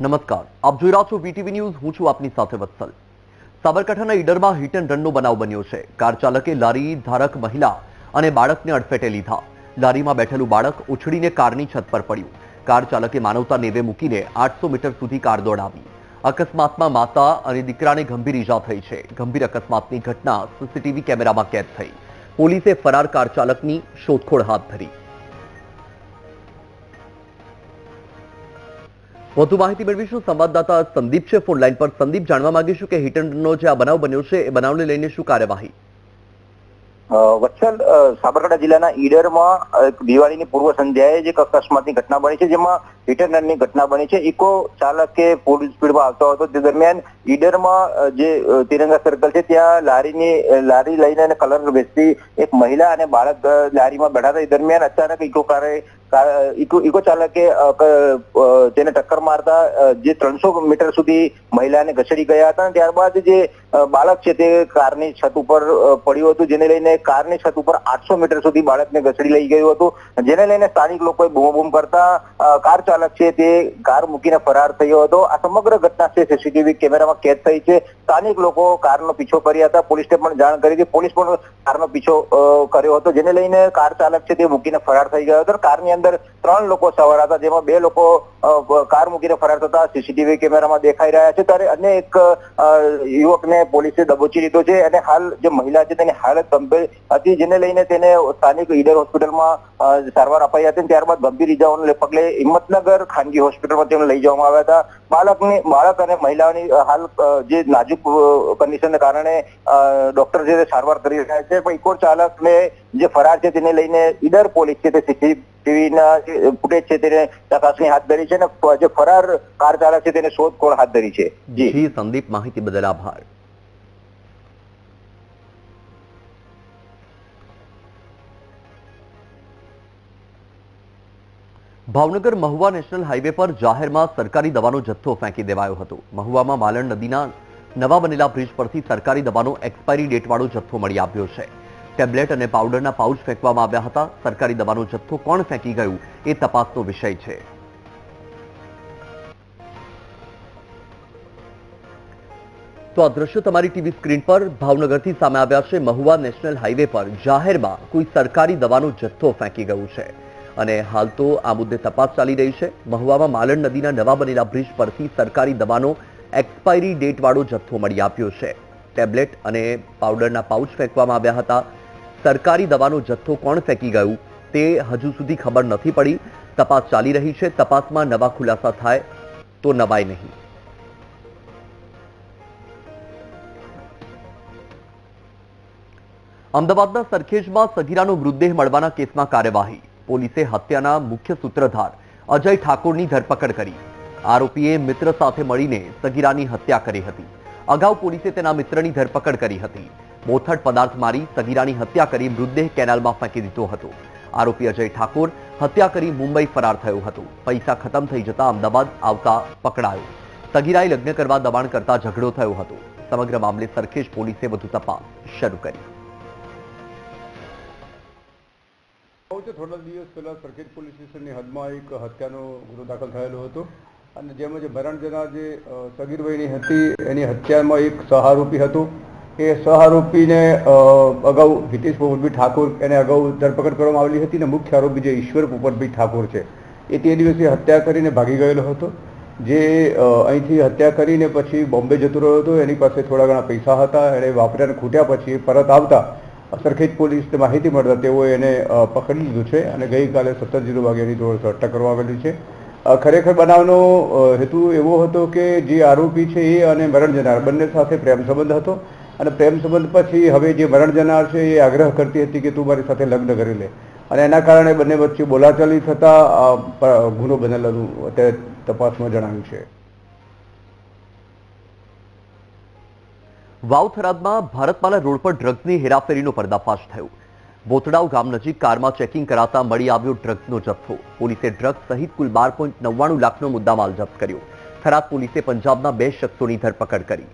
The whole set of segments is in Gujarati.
નમસ્કાર, આપ જોઈ છો વીટીવી ન્યૂઝ હું છું આપની સાથે વત્સલ. સાબરકાંઠાના ઈડરમાં હિટ એન્ડ રનનો બનાવ બન્યો છે. કાર ચાલકે લારી, ધારક મહિલા અને બાળકને અડફેટે લીધા. લારીમાં બેઠેલું બાળક ઉછળીને કારની છત પર પડ્યું. કાર ચાલકે માનવતા નેવે મૂકીને આઠસો મીટર સુધી કાર દોડાવી. અકસ્માતમાં માતા અને દીકરાને ગંભીર ઈજા થઈ છે. ગંભીર અકસ્માતની ઘટના સીસીટીવી કેમેરામાં કેદ થઈ. પોલીસે ફરાર કાર ચાલકની શોધખોળ હાથ ધરી. વધુ માહિતી મેળવીશું. સંવાદદાતા સંદીપ છે. ફોન લાઈન પર સંદીપ, જાણવા માંગીશું કે હિટ જે આ બનાવ બન્યો છે, એ બનાવને લઈને શું કાર્યવાહી? વત્સલ સાબરકાંઠા જિલ્લાના ઈડરમાં દિવાળીની પૂર્વ સંધ્યાએ જે અકસ્માતની ઘટના બની છે, જેમાં હિટ એન્ડ ઘટના બની છે. ઇકો ચાલકે ફૂલ સ્પીડમાં આવતો હતો. તે દરમિયાન ઈડરમાં જે તિરંગા સર્કલ છે, ત્યાં લારીની લારી લઈને કલર વેચતી એક મહિલા અને બાળક લારીમાં બેઠા હતા. એ દરમિયાન અચાનક ઇકો કારે ઇકો ચાલકે તેને ટક્કર મારતા જે ત્રણસો મીટર સુધી મહિલાને ઘસડી ગયા હતા ત્યારબાદ જે બાળક છે તે કારની છત ઉપર પડ્યું હતું, જેને લઈને કારની છત ઉપર આઠસો મીટર સુધી બાળકને ઘસડી લઈ ગયું હતું. જેને લઈને સ્થાનિક લોકોએ બૂમ બૂમ કરતા કાર ચાલક છે તે કાર મૂકીને ફરાર થયો હતો. આ સમગ્ર ઘટના છે સીસીટીવી કેમેરામાં કેદ થઈ છે. સ્થાનિક લોકો કારનો પીછો કર્યા હતા. પોલીસને પણ જાણ કરી હતી પોલીસ પણ કારનો પીછો કર્યો હતો. જેને લઈને કાર ચાલક છે તે મૂકીને ફરાર થઈ ગયો હતો. કારની અંદર ત્રણ લોકો સવાર હતા, જેમાં બે લોકો કાર મૂકીને ફરાર થતા સીસીટીવી કેમેરામાં દેખાઈ રહ્યા છે. ત્યારે અન્ય એક યુવકને પોલીસે દબોચી લીધો છે અને હાલ જે મહિલા છે તેની હાલત ગંભીર હતી, જેને લઈને તેને સ્થાનિક ઈડર હોસ્પિટલમાં સારવાર અપાઈ હતી ત્યારબાદ ગંભીર ઇજાઓને પગલે હિંમતનગર ખાનગી હોસ્પિટલમાં તેમને લઈ જવામાં આવ્યા હતા. બાળકની, બાળક અને મહિલાઓની હાલ જે નાજુક કન્ડિશનને કારણે ડોક્ટર જે સારવાર કરી રહ્યા છે. પણ ઇકો ચાલકને જે ફરાર છે તેને લઈને ઈડર પોલીસ છે તે સીસીટીવીના જે ફૂટેજ છે તેને ચકાસણી હાથ ધરી છે અને જે ફરાર કાર ચાલક છે તેને શોધખોળ હાથ ધરી છે. જી, સંદીપ, માહિતી બદલ આભાર. ભાવનગર મહુવા નેશનલ હાઈવે પર જાહેરમાં સરકારી દવાનો જથ્થો ફેંકી દેવાયો હતો. મહુવામાં માલણ નદીના નવા બનેલા બ્રિજ પરથી સરકારી દવાનો એક્સપાયરી ડેટવાળો જથ્થો મળી આવ્યો છે. ટેબ્લેટ અને પાવડરના પાઉચ ફેંકવામાં આવ્યા હતા. સરકારી દવાનો જથ્થો કોણ ફેંકી ગયું એ તપાસનો વિષય છે. તો આ દ્રશ્યો તમારી ટીવી સ્ક્રીન પર ભાવનગરથી સામે આવ્યા છે. મહુવા નેશનલ હાઈવે પર જાહેરમાં કોઈ સરકારી દવાનો જથ્થો ફેંકી ગયું છે. અને હાલ તો આ મુદ્દે તપાસ ચાલી રહી છે. મહુવામાં માલણ નદીના નવા બનેલા બ્રિજ પરથી સરકારી દવાનો એક્સપાયરી ડેટ વાળો જથ્થો મળી આપ્યો છે. ટેબ્લેટ અને પાવડરના પાઉચ ફેંકવામાં આવ્યા હતા. સરકારી દવાનો જથ્થો કોણ ફેંકી ગયું તે હજુ સુધી ખબર નથી પડી. તપાસ ચાલી રહી છે. તપાસમાં નવા ખુલાસા થાય તો નવાય નહીં. અમદાવાદના સરખેજમાં સગીરાનો મૃતદેહ મળવાના કેસમાં કાર્યવાહી. પોલીસે હત્યાના મુખ્ય સૂત્રધાર અજય ઠાકોરની ધરપકડ કરી. આરોપીએ મિત્ર સાથે મળીને સગીરાની હત્યા કરી હતી. અગાઉ પોલીસે તેના મિત્રની ધરપકડ કરી હતી. મોથડ પદાર્થ મારી સગીરાની હત્યા કરી મૃતદેહ કેનાલમાં ફેંકી દીધો હતો. આરોપી અજય ઠાકોર હત્યા કરી મુંબઈ ફરાર થયો હતો. પૈસા ખતમ થઈ જતા અમદાવાદ આવતા પકડાયો. સગીરાએ લગ્ન કરવા દબાણ કરતા ઝઘડો થયો હતો. સમગ્ર મામલે સરખેજ પોલીસે વધુ તપાસ શરૂ કરી. થોડા દિવસ પહેલા સરખેજ પોલીસ સ્ટેશનની હદમાં એક હત્યાનો ગુનો દાખલ થયેલો હતો અને જેમાં જે મરણ જનાર જે સગીરભાઈની હતી, એની હત્યામાં એક સહારોપી હતો. એ સહઆરોપીને અગાઉ હિતેશ પોપટભાઈ ઠાકોર એને અગાઉ ધરપકડ કરવામાં આવેલી હતી અને મુખ્ય આરોપી જે ઈશ્વર પોપટભાઈ ઠાકોર છે, એ તે દિવસે હત્યા કરીને ભાગી ગયેલો હતો. જે અહીંથી હત્યા કરીને પછી બોમ્બે જતો રહ્યો હતો, એની પાસે થોડા ઘણા પૈસા હતા, એણે વાપર્યાને ખૂટ્યા પછી પરત આવતા સરખેજ પોલીસને માહિતી મળતા તેઓએ એને પકડી લીધું છે અને ગઈકાલે સત્તર જીરો વાગે એની જોડે અટક કરવામાં આવેલી છે. ખરેખર બનાવનો હેતુ એવો હતો કે જે આરોપી છે એ અને મરણ જનાર બંને સાથે પ્રેમ સંબંધ હતો. અને પ્રેમ સંબંધ પછી હવે જે મરણ જનાર છે એ આગ્રહ કરતી હતી કે તું મારી સાથે લગ્ન કરી લે. અને એના કારણે બંને વચ્ચે બોલાચાલી થતા ગુનો બનેલાનું અત્યારે તપાસમાં જણાવ્યું છે. વાવ થરાદમાં ભારતમાલા રોડ પર ડ્રગ્સની હેરાફેરીનો પર્દાફાશ થયો. બોતડાવ ગામ નજીક કારમાં ચેકિંગ કરાતા મળી આવ્યો ડ્રગ્સનો જથ્થો. પોલીસે ડ્રગ્સ સહિત કુલ બાર પોઈન્ટ નવ્વાણું લાખનો મુદ્દામાલ જપ્ત કર્યો. થરાદ પોલીસે પંજાબના બે શખ્સોની ધરપકડ કરી.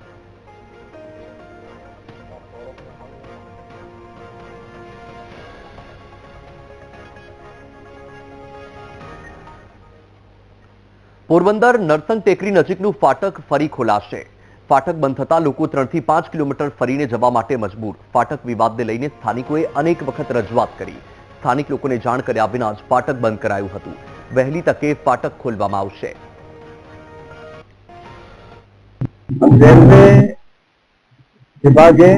પોરબંદર નરસંગ ટેકરી નજીકનું ફાટક ફરી ખોલાશે. ફાટક બંધ થતા લોકો ત્રણથી પાંચ કિલોમીટર ફરીને જવા માટે મજબૂર. ફાટક વિવાદને લઈને સ્થાનિકોએ અનેક વખત રજૂઆત કરી. સ્થાનિક લોકોને જાણ કર્યા વિના જ ફાટક બંધ કરાયું હતું. વહેલી તકે ફાટક ખોલવામાં આવશે. રેલવે વિભાગે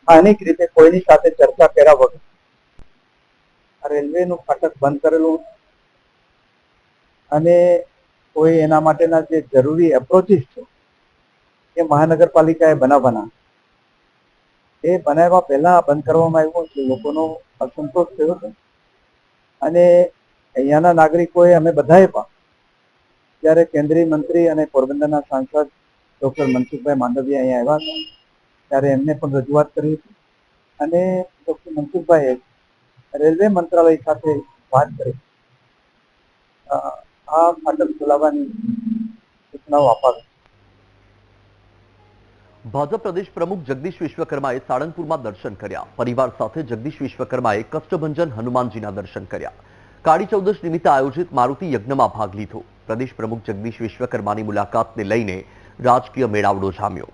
સ્થાનિક રીતે કોઈની સાથે ચર્ચા કર્યા વગર રેલવેનું ફાટક બંધ કરેલું અને કોઈ એના માટેના જે જરૂરી એપ્રોચીસ છે, એ મહાનગરપાલિકાએ બનાવવાના. એ બનાવવા પહેલા બંધ કરવામાં આવ્યું છે લોકોનો અસંતોષ થયો છે. અને અહીંયાના નાગરિકોએ અમે બધાએ પણ જ્યારે કેન્દ્રીય મંત્રી અને પોરબંદરના સાંસદ ડોક્ટર મનસુખભાઈ માંડવિયા અહીંયા આવ્યા હતા, ત્યારે એમને પણ રજૂઆત કરી હતી. અને ડોક્ટર મનસુખભાઈએ રેલવે મંત્રાલય સાથે વાત કરી. આ ફાટક ખોલાવવાની સૂચનાઓ અપાવી ભાજપ પ્રદેશ પ્રમુખ જગદીશ વિશ્વકર્માએ સાળંગપુરમાં દર્શન કર્યા. પરિવાર સાથે જગદીશ વિશ્વકર્માએ કષ્ટભંજન હનુમાનજીના દર્શન કર્યા. કાળી ચૌદશ નિમિત્તે આયોજિત મારુતિ યજ્ઞમાં ભાગ લીધો. પ્રદેશ પ્રમુખ જગદીશ વિશ્વકર્માની મુલાકાતને લઈને રાજકીય મેળાવડો જામ્યો.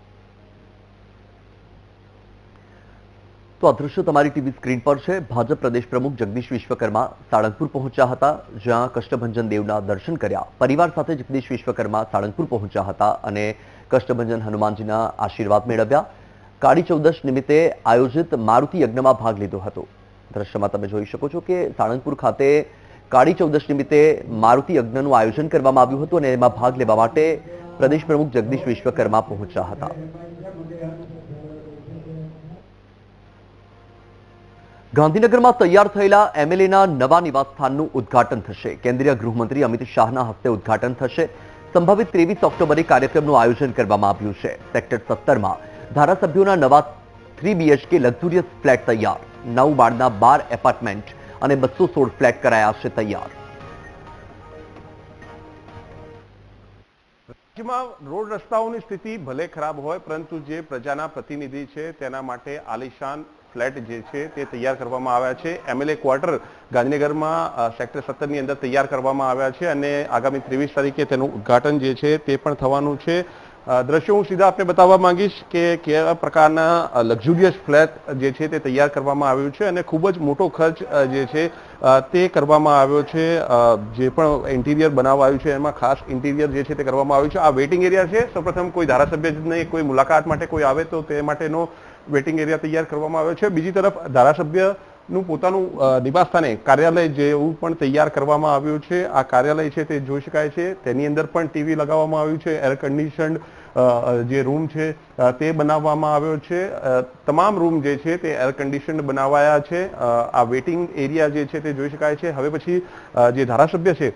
તો આ દ્રશ્યો તમારી ટીવી સ્ક્રીન પર છે. ભાજપ પ્રદેશ પ્રમુખ જગદીશ વિશ્વકર્મા સાળંગપુર પહોંચ્યા હતા, જ્યાં કષ્ટભંજન દેવના દર્શન કર્યા. પરિવાર સાથે જગદીશ વિશ્વકર્મા સાળંગપુર પહોંચ્યા હતા અને કષ્ટભંજન હનુમાનજીના આશીર્વાદ મેળવ્યા. કાળી ચૌદશ નિમિત્તે આયોજિત મારુતિ યજ્ઞમાં ભાગ લીધો હતો. દ્રશ્યમાં તમે જોઈ શકો છો કે સાળંગપુર ખાતે કાળી ચૌદશ નિમિત્તે મારુતિ યજ્ઞનું આયોજન કરવામાં આવ્યું હતું અને એમાં ભાગ લેવા માટે પ્રદેશ પ્રમુખ જગદીશ વિશ્વકર્મા પહોંચ્યા હતા. ગાંધીનગરમાં તૈયાર થયેલા એમએલએના નવા નિવાસસ્થાનનું ઉદ્ઘાટન થશે. કેન્દ્રીય ગૃહમંત્રી અમિત શાહના હસ્તે ઉદ્ઘાટન થશે. સંભવિત ત્રેવીસ ઓક્ટોબરે કાર્યક્રમનું આયોજન કરવામાં આવ્યું છે. સેક્ટર સત્તરમાં ધારાસભ્યોના નવા થ્રી બીએચકે લક્ઝુરિયસ ફ્લેટ તૈયાર. નવ માળના બાર એપાર્ટમેન્ટ અને બસો સોળ ફ્લેટ કરાયા છે તૈયાર. રાજ્યમાં રોડ રસ્તાઓની સ્થિતિ ભલે ખરાબ હોય, પરંતુ જે પ્રજાના પ્રતિનિધિ છે તેના માટે આલિશાન ફ્લેટ જે છે તે તૈયાર કરવામાં આવ્યા છે. એમએલએ ક્વાર્ટર ગાંધીનગરમાં સેક્ટર સત્તરની અંદર તૈયાર કરવામાં આવ્યા છે અને આગામી ત્રેવીસ તારીખે તેનું ઉદ્ઘાટન જે છે તે પણ થવાનું છે. દ્રશ્યો હું સીધા આપને બતાવવા માંગીશ કે કેવા પ્રકારના લક્ઝુરિયસ ફ્લેટ જે છે તે તૈયાર કરવામાં આવ્યું છે અને ખૂબ જ મોટો ખર્ચ જે છે તે કરવામાં આવ્યો છે. જે પણ ઇન્ટિરિયર બનાવવા આવ્યું છે એમાં ખાસ ઇન્ટિરિયર જે છે તે કરવામાં આવ્યું છે. આ વેઇટિંગ એરિયા છે. સૌપ્રથમ કોઈ ધારાસભ્યને કોઈ મુલાકાત માટે કોઈ આવે તો તે માટેનો વેઇટિંગ એરિયા તૈયાર કરવામાં આવ્યો છે. બીજી તરફ ધારાસભ્યનું પોતાનું નિવાસસ્થાને કાર્યાલય જેવું પણ તૈયાર કરવામાં આવ્યું છે. આ કાર્યાલય છે તે જોઈ શકાય છે. તેની અંદર પણ ટીવી લગાવવામાં આવ્યું છે. એર કન્ડિશન જે રૂમ છે તે બનાવવામાં આવ્યો છે. તમામ રૂમ જે છે તે એર કન્ડિશન બનાવાયા છે. આ વેટિંગ એરિયા જે છે તે જોઈ શકાય છે. હવે પછી જે ધારાસભ્ય છે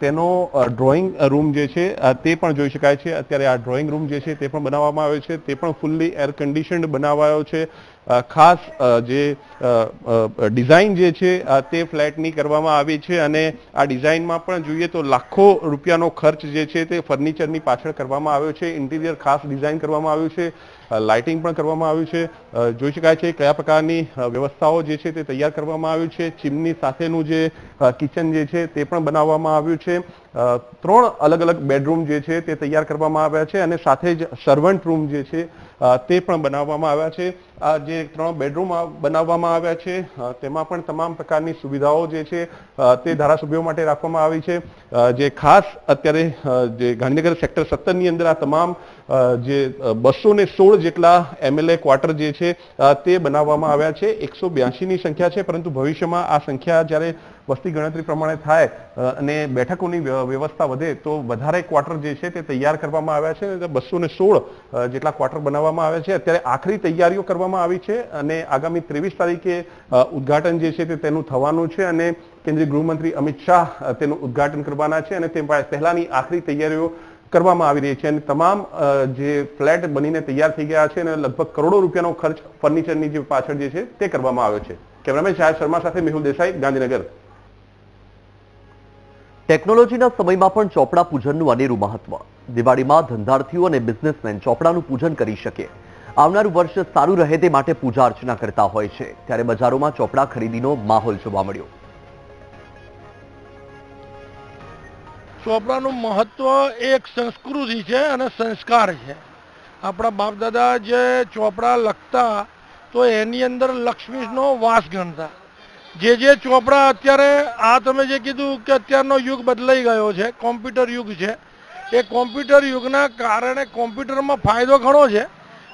તેનો ડ્રોઈંગ રૂમ જે છે તે પણ જોઈ શકાય છે. અત્યારે આ ડ્રોઈંગ રૂમ જે છે તે પણ બનાવવામાં આવ્યો છે. તે પણ ફૂલ્લી એર કન્ડિશન્ડ બનાવાયો છે. ખાસ જે ડિઝાઇન જે છે તે ફ્લેટની કરવામાં આવી છે અને આ ડિઝાઇનમાં પણ જોઈએ તો લાખો રૂપિયાનો ખર્ચ જે છે તે ફર્નિચરની પાછળ કરવામાં આવ્યો છે. ઇન્ટિરિયર ખાસ ડિઝાઇન કરવામાં આવ્યું છે. અ, લાઇટિંગ પણ કરવામાં આવ્યું છે. જોઈ શકાય છે કયા પ્રકારની વ્યવસ્થાઓ જે છે તે તૈયાર કરવામાં આવ્યું છે. ચીમની સાથેનું જે કિચન જે છે તે પણ બનાવવામાં આવ્યું છે. ત્રણ અલગ અલગ બેડરૂમ જે છે તે તૈયાર કરવામાં આવ્યા છે અને સાથે જ સર્વન્ટ રૂમ જે છે તે પણ બનાવવામાં આવ્યા છે. આ જે ત્રણ બેડરૂમ બનાવવામાં આવ્યા છે તેમાં પણ તમામ પ્રકારની સુવિધાઓ જે છે તે ધારાસભ્યો માટે રાખવામાં આવી છે. જે ખાસ અત્યારે જે ગાંધીનગર સેક્ટર સત્તરની અંદર આ તમામ જે બસો ને સોળ જેટલા એમએલએ ક્વાર્ટર જે છે તે બનાવવામાં આવ્યા છે. એકસો ની સંખ્યા છે, પરંતુ ભવિષ્યમાં આ સંખ્યા જ્યારે વસ્તી ગણતરી પ્રમાણે થાય અને બેઠકોની વ્યવસ્થા વધે, તો વધારે ક્વાર્ટર જે છે તે તૈયાર કરવામાં આવ્યા છે. બસો ને સોળ જેટલા ક્વાર્ટર બનાવવામાં આવ્યા છે. અત્યારે આખરી તૈયારીઓ કરવામાં આવી છે અને આગામી ત્રેવીસ તારીખે ઉદઘાટન જે છે તે તેનું થવાનું છે અને કેન્દ્રીય ગૃહમંત્રી અમિત શાહ તેનું ઉદ્ઘાટન કરવાના છે અને તે પહેલાની આખરી તૈયારીઓ કરવામાં આવી રહી છે. અને તમામ જે ફ્લેટ બનીને તૈયાર થઈ ગયા છે અને લગભગ કરોડો રૂપિયાનો ખર્ચ ફર્નિચરની જે પાછળ જે છે તે કરવામાં આવ્યો છે. કેમેરામેન શાહ શર્મા સાથે મેહુલ દેસાઈ, ગાંધીનગર. ટેકનોલોજીના સમયમાં પણ ચોપડા પૂજનનું અનેરું મહત્વ. દિવાળીમાં ધંધાર્થીઓ અને બિઝનેસમેન ચોપડાનું પૂજન કરી શકે. આવનારું વર્ષ સારું રહે તે માટે પૂજા અર્ચના કરતા હોય છે. ત્યારે બજારોમાં ચોપડા ખરીદીનો માહોલ જોવા મળ્યો. ચોપડાનું મહત્વ એક સંસ્કૃતિ છે અને સંસ્કાર છે. આપણા બાપદાદા જે ચોપડા લખતા, તો એની અંદર લક્ષ્મીનો વાસ ગણતા. જે જે ચોપડા અત્યારે આ તમે જે કીધું કે અત્યારનો યુગ બદલાઈ ગયો છે, કોમ્પ્યુટર યુગ છે, એ કોમ્પ્યુટર યુગના કારણે કોમ્પ્યુટરમાં ફાયદો ઘણો છે,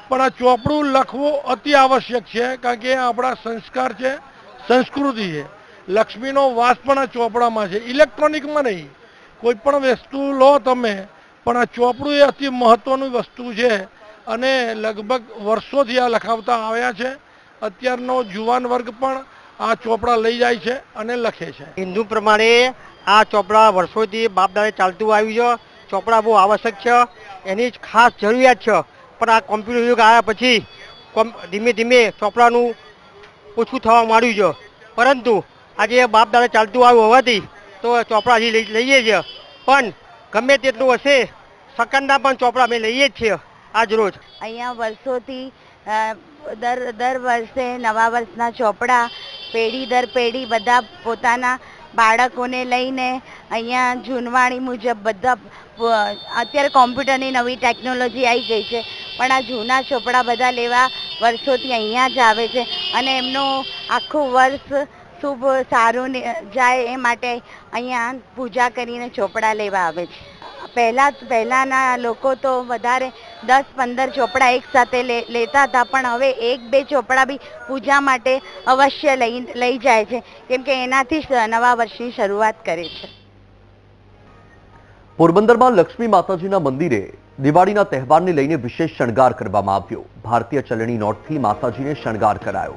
પણ આ ચોપડું લખવું અતિ આવશ્યક છે, કારણ કે આપણા સંસ્કાર છે, સંસ્કૃતિ છે. લક્ષ્મીનો વાસ પણ આ ચોપડામાં છે, ઇલેક્ટ્રોનિકમાં નહીં. કોઈ પણ વસ્તુ લો તમે, પણ આ ચોપડું એ અતિ મહત્વની વસ્તુ છે અને લગભગ વર્ષોથી આ લખાવતા આવ્યા છે. અત્યારનો જુવાન વર્ગ પણ આ ચોપડા લઈ જાય છે અને લખે છે. હિન્દુ પ્રમાણે આ ચોપડા વર્ષોથી બાપ દાદા ચાલતું આવ્યું છે. ચોપડા બહુ આવશ્યક છે. એની જ ખાસ જરૂરિયાત છે. પણ આ કોમ્પ્યુટર યુગ આવ્યા પછી કોમ ધીમે ધીમે ચોપડાનું ઓછું થવા માંડ્યું છે. પરંતુ આજે બાપ દાદા ચાલતું આવ્યું હોવાથી તો ચોપડા હજી લઈ લઈએ છીએ. પણ ગમે તેટલું હશે સકંદા પણ ચોપડા અમે લઈએ જ છીએ આજ રોજ. અહીંયા વર્ષોથી દર દર વર્ષે નવા વર્ષના ચોપડા પેઢી દર પેઢી બધા પોતાના બાળકોને લઈને અહીંયા જૂનવાણી મુજબ બધા અત્યારે કોમ્પ્યુટરની નવી ટેકનોલોજી આવી ગઈ છે. પણ આ જૂના ચોપડા બધા લેવા વર્ષોથી અહીંયા જ આવે છે. અને એમનું આખું વર્ષ શુભ, સારું જાય એ માટે અહીંયા પૂજા કરીને ચોપડા લેવા આવે છે. પહેલાં, પહેલાંના લોકો તો વધારે દસ પંદર ચોપડા એક લેતા હતા, પણ હવે એક બે ચોપડા બી પૂજા માટે અવશ્ય લઈ લઈ જાય છે. કેમ કે એનાથી નવા વર્ષની શરૂઆત કરે છે. પોરબંદરમાં લક્ષ્મી માતાજીના મંદિરે દિવાળીના તહેવારને લઈને વિશેષ શણગાર કરવામાં આવ્યો. ભારતીય ચલણી નોટથી માતાજીને શણગાર કરાયો.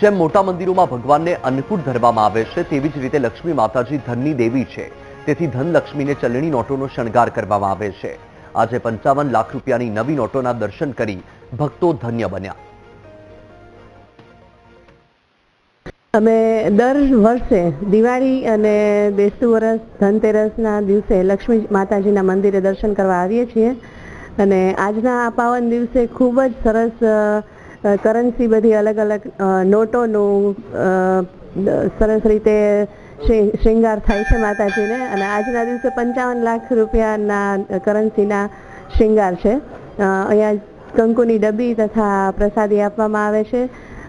જેમ મોટા મંદિરોમાં ભગવાનને અન્નકૂટ ધરવામાં આવે છે, તેવી જ રીતે લક્ષ્મી માતાજી ધનની દેવી છે. તેથી ધનલક્ષ્મીને ચલણી નોટોનો શણગાર કરવામાં આવે છે. આજે પંચાવન લાખ રૂપિયાની નવી નોટોના દર્શન કરી ભક્તો ધન્ય બન્યા. અમે દર વર્ષે દિવાળી અને બેસતું વરસ, ધનતેરસના દિવસે લક્ષ્મી માતાજીના મંદિરે દર્શન કરવા આવીએ છીએ. અને આજના આ પાવન દિવસે ખૂબ જ સરસ કરન્સી બધી અલગ અલગ નોટોનું સરસ રીતે શ્રી- શૃંગાર થાય છે માતાજીને અને આજના દિવસે પંચાવન લાખ રૂપિયાના કરન્સીના શ્રૃંગાર છે. અહીંયા કંકુની ડબ્બી તથા પ્રસાદી આપવામાં આવે છે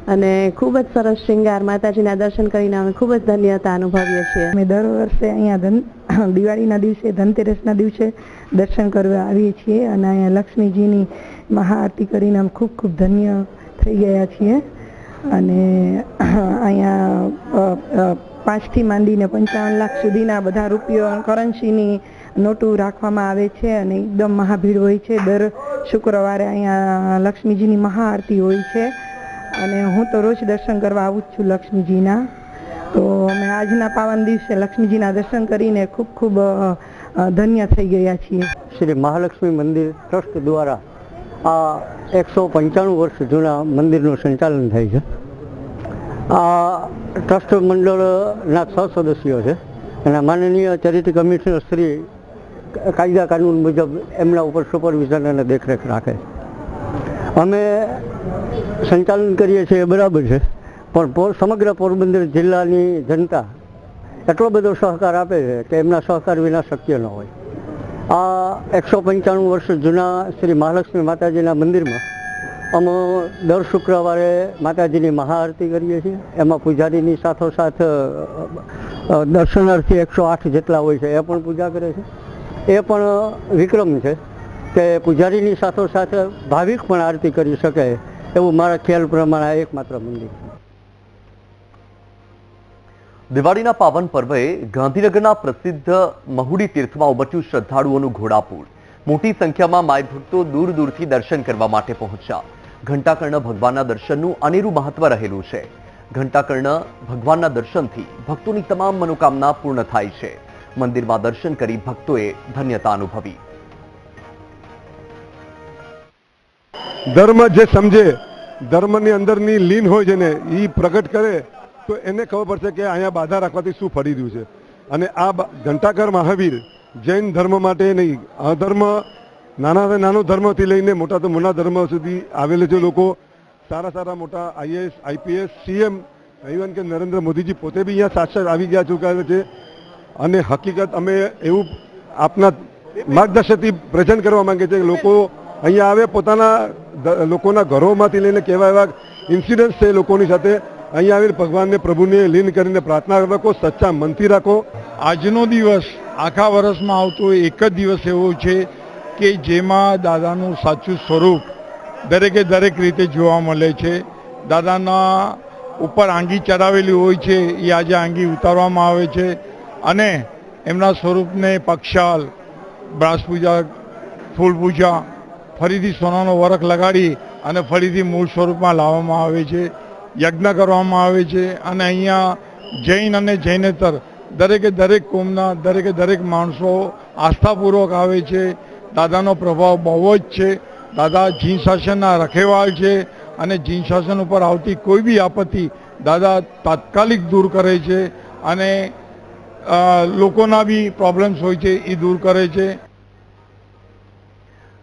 અને ખૂબ જ સરસ શૃંગાર માતાજીના દર્શન કરીને અમે ખૂબ જ ધન્યતા અનુભવીએ છીએ. અમે દર વર્ષે અહીંયા ધન, દિવાળીના દિવસે, ધનતેરસના દિવસે દર્શન કરવા આવીએ છીએ અને અહીંયા લક્ષ્મીજીની મહાઆરતી કરીને અમે ખૂબ ખૂબ ધન્ય થઈ ગયા છીએ. અને અહીંયા પાંચથી માંડીને પંચાવન લાખ સુધીના બધા રૂપિયો કરન્સીની નોટો રાખવામાં આવે છે અને એકદમ મહાભીડ હોય છે. દર શુક્રવારે અહીંયા લક્ષ્મીજીની મહાઆરતી હોય છે. અને હું તો રોજ દર્શન કરવા આવું જ છું લક્ષ્મીજીના. તો અમે આજના પાવન દિવસે લક્ષ્મીજીના દર્શન કરીને ખૂબ ખૂબ ધન્ય થઈ ગયા છીએ. શ્રી મહાલક્ષ્મી મંદિર ટ્રસ્ટ દ્વારા આ એકસો પંચાણું વર્ષ જૂના મંદિરનું સંચાલન થાય છે. આ ટ્રસ્ટ મંડળના છ સદસ્યો છે. અને માનનીય ચેરિટી કમિશનર શ્રી કાયદા કાનૂન મુજબ એમના ઉપર સુપરવિઝન અને દેખરેખ રાખે અમે સંચાલન કરીએ છીએ બરાબર છે. પણ સમગ્ર પોરબંદર જિલ્લાની જનતા એટલો બધો સહકાર આપે છે કે એમના સહકાર વિના શક્ય ન હોય. આ એકસો પંચાણું વર્ષ જૂના શ્રી મહાલક્ષ્મી માતાજીના મંદિરમાં અમે દર શુક્રવારે માતાજીની મહાઆરતી કરીએ છીએ. એમાં પૂજારીની સાથોસાથ દર્શનાર્થી એકસો આઠ જેટલા હોય છે, એ પણ પૂજા કરે છે. એ પણ વિક્રમ છે કે પૂજારીની સાથોસાથ ભાવિક પણ આરતી કરી શકે એવું મારા ખ્યાલ પ્રમાણે એકમાત્ર મંદિર છે. દિવાળીના પાવન પર્વે ગાંધીનગરના પ્રસિદ્ધ મહુડી તીર્થમાં ઉમટ્યું શ્રદ્ધાળુઓનું ઘોડાપૂર. મોટી સંખ્યામાં માય ભક્તો દૂર દૂરથી દર્શન કરવા માટે પહોંચ્યા. ઘંટાકર્ણ ભગવાનના દર્શનનું અનેરું મહત્વ રહેલું છે. ઘંટાકર્ણ ભગવાનના દર્શનથી ભક્તોની તમામ મનોકામના પૂર્ણ થાય છે. મંદિરમાં દર્શન કરી ભક્તોએ ધન્યતા અનુભવી. ધર્મ જે સમજે, ધર્મની અંદરની લીન હોય છે ને એ પ્રગટ કરે, તો એને ખબર પડશે કે અહીંયા બાધા રાખવાથી શું ફરી રહ્યું છે. અને આ ઘંટાકર મહાવીર જૈન ધર્મ માટે નહીં આ ધર્મ નાના નાનો ધર્મથી લઈને મોટા તો મોટા ધર્મ સુધી આવેલો છે લોકો. સારા સારા મોટા આઈએએસ, આઈપીએસ, સીએમ ઇવન કે નરેન્દ્ર મોદીજી પોતે બી અહીંયા સાક્ષાત આવી ગયા ચૂક્યા છે. અને હકીકત અમે એવું આપના માર્ગદર્શનથી પ્રેઝન્ટ કરવા માંગે છે કે લોકો અહીંયા આવે, પોતાના લોકોના ઘરોમાંથી લઈને કેવા એવા ઇન્સિડન્ટ્સ છે લોકોની સાથે. અહીંયા આવીને ભગવાનને, પ્રભુને લીન કરીને પ્રાર્થના રાખો, સચ્ચા મનથી રાખો. આજનો દિવસ આખા વર્ષમાં આવતો એક જ દિવસ એવો છે કે જેમાં દાદાનું સાચું સ્વરૂપ દરેકે દરેક રીતે જોવા મળે છે. દાદાના ઉપર આંગી ચડાવેલી હોય છે, એ આજે આંગી ઉતારવામાં આવે છે અને એમના સ્વરૂપને પક્ષાલ, બ્રાસ પૂજા, ફૂલ પૂજા, ફરીથી સોનાનો વરખ લગાડી અને ફરીથી મૂળ સ્વરૂપમાં લાવવામાં આવે છે, યજ્ઞ કરવામાં આવે છે અને અહીંયા જૈન અને જૈનેતર દરેકે દરેક કોમના, દરેકે દરેક માણસો આસ્થાપૂર્વક આવે છે દાદાનો પ્રભાવ બહુ જ છે. દાદા જીન શાસનના રખેવાળ છે અને જીન શાસન ઉપર આવતી કોઈ બી આપત્તિ દાદા તાત્કાલિક દૂર કરે છે અને લોકોના બી પ્રોબ્લેમ્સ હોય છે એ દૂર કરે છે.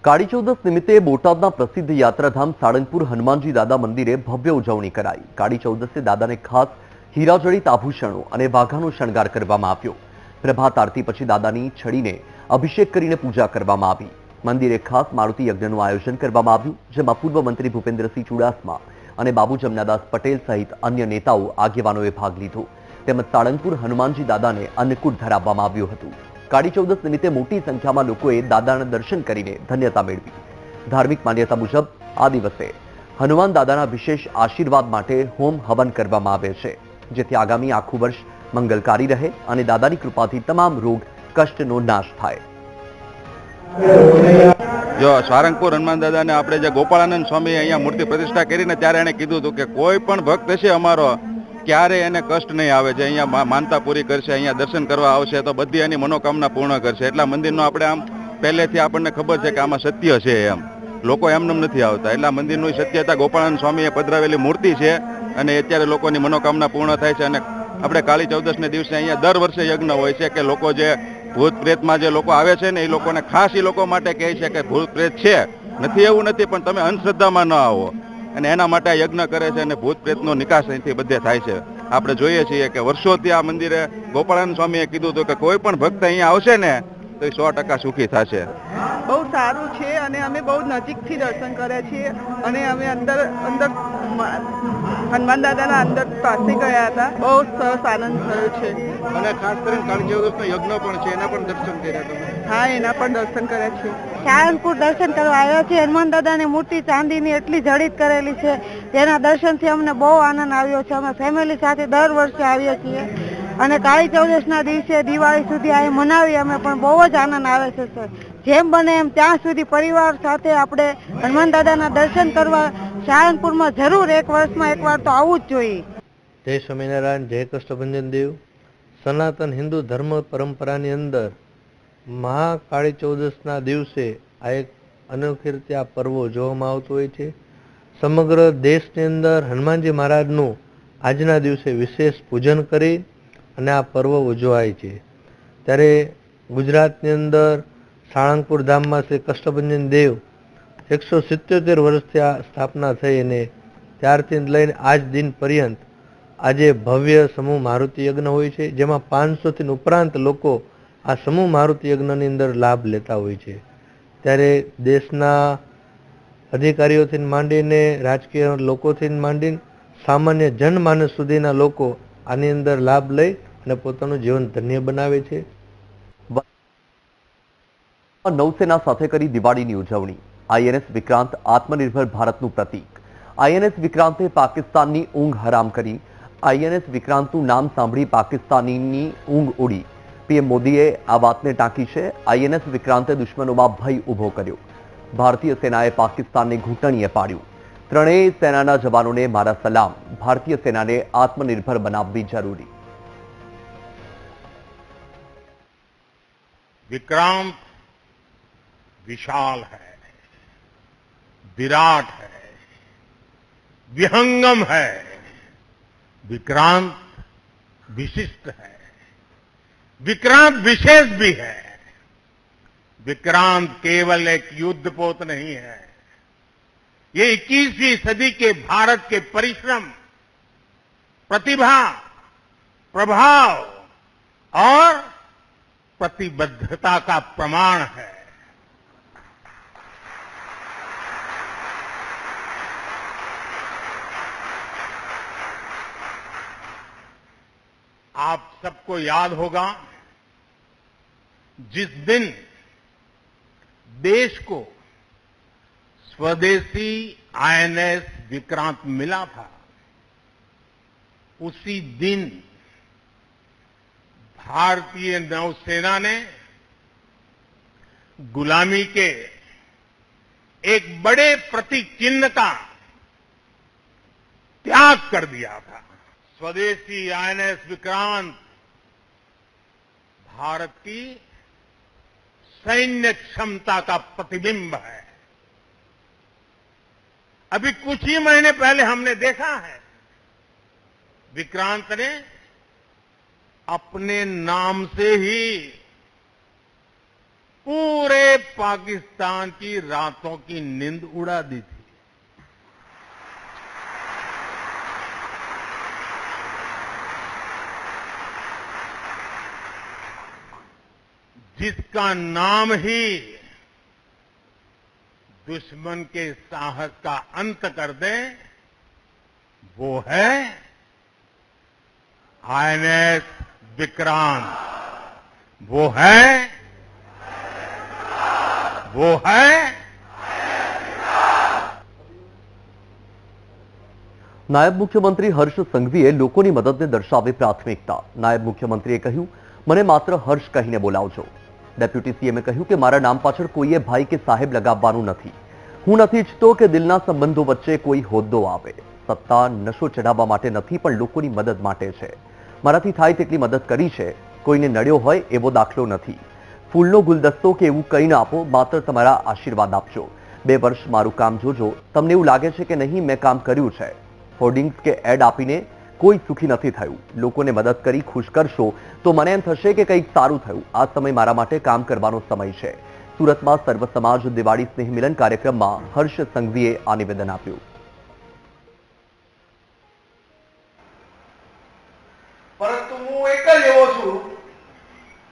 કાળી ચૌદસ નિમિત્તે બોટાદના પ્રસિદ્ધ યાત્રાધામ સાળંગપુર હનુમાનજી દાદા મંદિરે ભવ્ય ઉજવણી કરાઈ. કાળી ચૌદસે દાદાને ખાસ હીરાજડિત આભૂષણો અને વાઘાનો શણગાર કરવામાં આવ્યો. પ્રભાત આરતી પછી દાદાની છડીને અભિષેક કરીને પૂજા કરવામાં આવી. મંદિરે ખાસ મારુતિ યજ્ઞનું આયોજન કરવામાં આવ્યું, જેમાં પૂર્વ મંત્રી ભૂપેન્દ્રસિંહ ચુડાસમા અને બાબુ જમનાદાસ પટેલ સહિત અન્ય નેતાઓ આગેવાનોએ ભાગ લીધો. તેમજ સાળંગપુર હનુમાનજી દાદાને અન્નકૂટ ધરાવવામાં આવ્યું હતું. કાળી ચૌદસ નિમિત્તે મોટી સંખ્યામાં લોકોએ દાદાના દર્શન કરીને ધન્યતા મેળવી. ધાર્મિક માન્યતા મુજબ આ દિવસે હનુમાન દાદાના વિશેષ આશીર્વાદ માટે હોમ હવન કરવામાં આવે છે, જેથી આગામી આખું વર્ષ મંગલકારી રહે અને દાદાની કૃપાથી તમામ રોગ કષ્ટનો નાશ થાય. જો સારંગપુર હનુમાન દાદાને આપણે જે ગોપાળાનંદ સ્વામી અહીંયા મૂર્તિ પ્રતિષ્ઠા કરીને ત્યારે એને કીધું હતું કે કોઈ પણ ભક્ત છે અમારો, ક્યારે એને કષ્ટ નહીં આવે છે અહીંયા માનતા પૂરી કરશે, અહીંયા દર્શન કરવા આવશે તો બધી એની મનોકામના પૂર્ણ કરશે. એટલા મંદિરનો આપણે આમ પહેલેથી આપણને ખબર છે કે આમાં સત્ય છે એમ. લોકો એમનેમ નથી આવતા. એટલા મંદિરનું સત્યતા ગોપાળાનંદ સ્વામીએ પધરાવેલી મૂર્તિ છે અને અત્યારે લોકોની મનોકામના પૂર્ણ થાય છે અને આપણે કાળી ચૌદસને દિવસે અહીંયા દર વર્ષે યજ્ઞ હોય છે કે લોકો જે ભૂત પ્રેતમાં જે લોકો આવે છે ને, એ લોકોને ખાસ એ લોકો માટે કહે છે કે ભૂત પ્રેત છે. નથી, એવું નથી, પણ તમે અંધશ્રદ્ધામાં ન આવો. અને એના માટે યજ્ઞ કરે છે અને ભૂત પ્રેતનો નિકાસ અહીંથી બધે થાય છે. આપણે જોઈએ છીએ કે વર્ષોથી આ મંદિરે ગોપાળાન સ્વામીએ કીધું હતું કે કોઈ પણ ભક્ત અહીંયા આવશે ને, તો એ સો ટકા સુખી થશે. બહુ સારું છે અને અમે બહુ નજીકથી દર્શન કર્યા છીએ અને અમે અંદર અંદર હનુમાન દાદાના અંદર ત્રાસી ગયા હતા. બહુ સરસ આનંદ થયો છે. અને ખાસ કરીને કાળી યજ્ઞ પણ છે એના પણ દર્શન કર્યા તમે? હા એના પણ દર્શન કર્યા છે. સાળંગપુર દર્શન કરવા આવ્યા છે હનુમાન દાદાની મૂર્તિ ચાંદીની એટલી જડિત કરેલી છે. જેના દર્શનથી અમને બહુ આનંદ આવ્યો છે. અમે ફેમિલી સાથે દર વર્ષે આવીએ છીએ. અને કાળી ચૌદશના દિવસે દિવાળી સુધી અહીં મનાવી અમે પણ બહુ જ આનંદ આવે છે સર. જેમ બને એમ ત્યાં સુધી પરિવાર સાથે આપણે હનુમાન દાદાના દર્શન કરવા સાળંગપુરમાં જરૂર એક વર્ષમાં એકવાર તો આવવું જ જોઈએ. જય સ્વામિનારાયણ, જય કૃષ્ણભંજન દેવ. સનાતન હિન્દુ ધર્મ પરંપરાની અંદર મહાકાળી ચૌદસના દિવસે આ એક અનોખી રીતે આ પર્વ ઉજવવામાં આવતો હોય છે. સમગ્ર દેશની અંદર હનુમાનજી મહારાજનું આજના દિવસે વિશેષ પૂજન કરી અને આ પર્વ ઉજવાય છે. ત્યારે ગુજરાતની અંદર સાળંગપુર ધામમાં શ્રી કષ્ટભંજન દેવ એકસો સિત્યોતેર વર્ષથી આ સ્થાપના થઈ અને ત્યારથી લઈને આજ દિન પર્યંત આજે ભવ્ય સમૂહ મારુતિ યજ્ઞ હોય છે, જેમાં પાંચસોથી ઉપરાંત લોકો આ સમૂહ મારુતિ યજ્ઞની અંદર લાભ લેતા હોય છે. ત્યારે દેશના અધિકારીઓથી માંડીને રાજકીય લોકોથી માંડીને સામાન્ય જનમાનસ સુધીના લોકો આની અંદર લાભ લઈ અને પોતાનું જીવન ધન્ય બનાવે છે. નૌસેના સાથે કરી દિવાળીની ઉજવણી. આઈએનએસ વિક્રાંત આત્મનિર્ભર ભારતનું પ્રતીક આઈએનએસ વિક્રાંતે પાકિસ્તાનની ઊંઘ હરામ કરી આઈએનએસ વિક્રાંતનું નામ સાંભળી પાકિસ્તાનીની ઊંઘ ઉડી પીએમ મોદીએ આ વાતને ટાંકી છે આઈએનએસ વિક્રાંતે દુશ્મનોમાં ભય ઊભો કર્યો ભારતીય સેનાએ પાકિસ્તાનને ઘૂંટણીએ પાડ્યું ત્રણેય સેનાના જવાનોને મારા સલામ ભારતીય સેનાને આત્મનિર્ભર બનાવવી જરૂરી विक्रांत विशाल है विराट है, विहंगम है, विक्रांत विशिष्ट है, विक्रांत विशेष भी है। विक्रांत केवल एक युद्धपोत नहीं है, ये 21वीं सदी के भारत के परिश्रम, प्रतिभा, प्रभाव और प्रतिबद्धता का प्रमाण है। आप सबको याद होगा, जिस दिन देश को स्वदेशी आईएनएस विक्रांत मिला था, उसी दिन भारतीय नौसेना ने गुलामी के एक बड़े प्रतीक चिन्ह का त्याग कर दिया था। स्वदेशी आईएनएस विक्रांत, भारत की सैन्य क्षमता का प्रतिबिंब है। अभी कुछ ही महीने पहले हमने देखा है, विक्रांत ने अपने नाम से ही पूरे पाकिस्तान की रातों की नींद उड़ा दी थी। जिसका नाम ही दुश्मन के साहस का अंत कर दे वो है आईएनएस विक्रांत वो है वो है નાયબ મુખ્યમંત્રી હર્ષ સંઘવીએ લોકોની મદદને દર્શાવી પ્રાથમિકતા નાયબ મુખ્યમંત્રીએ કહ્યું મને માત્ર હર્ષ કહીને બોલાવજો ડેપ્યુટી સીએમએ કહ્યું કે મારા નામ પાછળ કોઈએ ભાઈ કે સાહેબ લગાવવાનું નથી. હું નથી ઈચ્છતો કે દિલના સંબંધો વચ્ચે કોઈ હોદ્દો આવે. સત્તા નશો ચઢાવવા માટે નથી, પણ લોકોની મદદ માટે છે. મારાથી થાય તેટલી મદદ કરી છે. કોઈને નડ્યો હોય એવો દાખલો નથી. ફૂલનો ગુલદસ્તો કે એવું કંઈ ના આપો, માત્ર તમારા આશીર્વાદ આપજો. બે વર્ષ મારું કામ જોજો. તમને એવું લાગે છે કે નહીં, મેં કામ કર્યું છે. હોર્ડિંગ્સ કે એડ આપીને કોઈ સુખી નથી થયું. લોકોને મદદ કરી ખુશ કરશો તો મને એમ થશે કે કંઈક સારું થયું. આ સમય મારા માટે કામ કરવાનો સમય છે. સુરતમાં સર્વ સમાજ દિવાળી સ્નેહ મિલન કાર્યક્રમમાં હર્ષ સંઘવીએ આ નિવેદન આપ્યું. પરંતુ હું એક જ એવો છું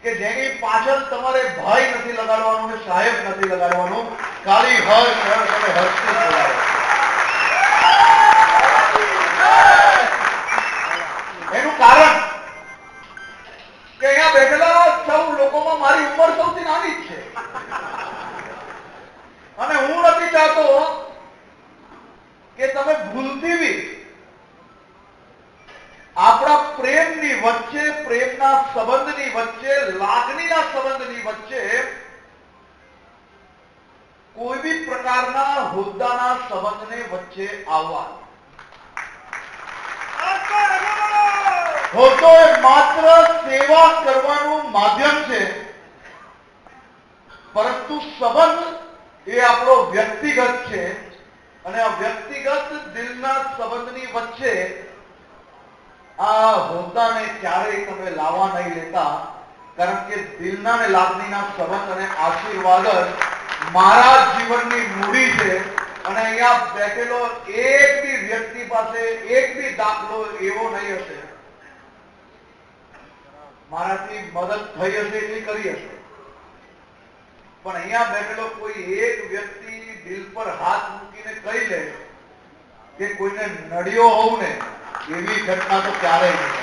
કે જેની પાછળ તમારે ભય નથી લગાડવાનું ને સાહેબ નથી લગાડવાનું. ખાલી હર્ષ હર્ષ અને હર્ષથી લોકોમાં મારી ઉંમર સૌથી નાની જ છે. અને હું નથી ચાહતો કે તમે ભૂલતી આપણા પ્રેમની વચ્ચે, પ્રેમના સંબંધની વચ્ચે, લાગણીના સંબંધની વચ્ચે કોઈ બી પ્રકારના હોદ્દાના સંબંધને વચ્ચે આવવા હોદ્દો એ માત્ર સેવા કરવાનું માધ્યમ છે. પરંતુ સંબંધ એ આપણો વ્યક્તિગત છે. અને આ વ્યક્તિગત દિલના સંબંધની વચ્ચે આ હોદ્દાને ક્યારેય તમે લાવવા નહીં લેતા કારણ કે દિલના ને લાગણીના સંબંધ અને આશીર્વાદ જ મારા જીવનની મૂડી છે. અને અહીંયા બેઠેલો એક બી વ્યક્તિ પાસે એક બી દાખલો એવો નહીં હશે. મારાથી મદદ થઈ હશે એટલી કરી હશે પણ અહીંયા બેઠેલો કોઈ એક વ્યક્તિ દિલ પર હાથ મૂકીને કહી લે કે કોઈને નડ્યો હોઉં ને, એવી ઘટના તો ક્યારેય નહીં.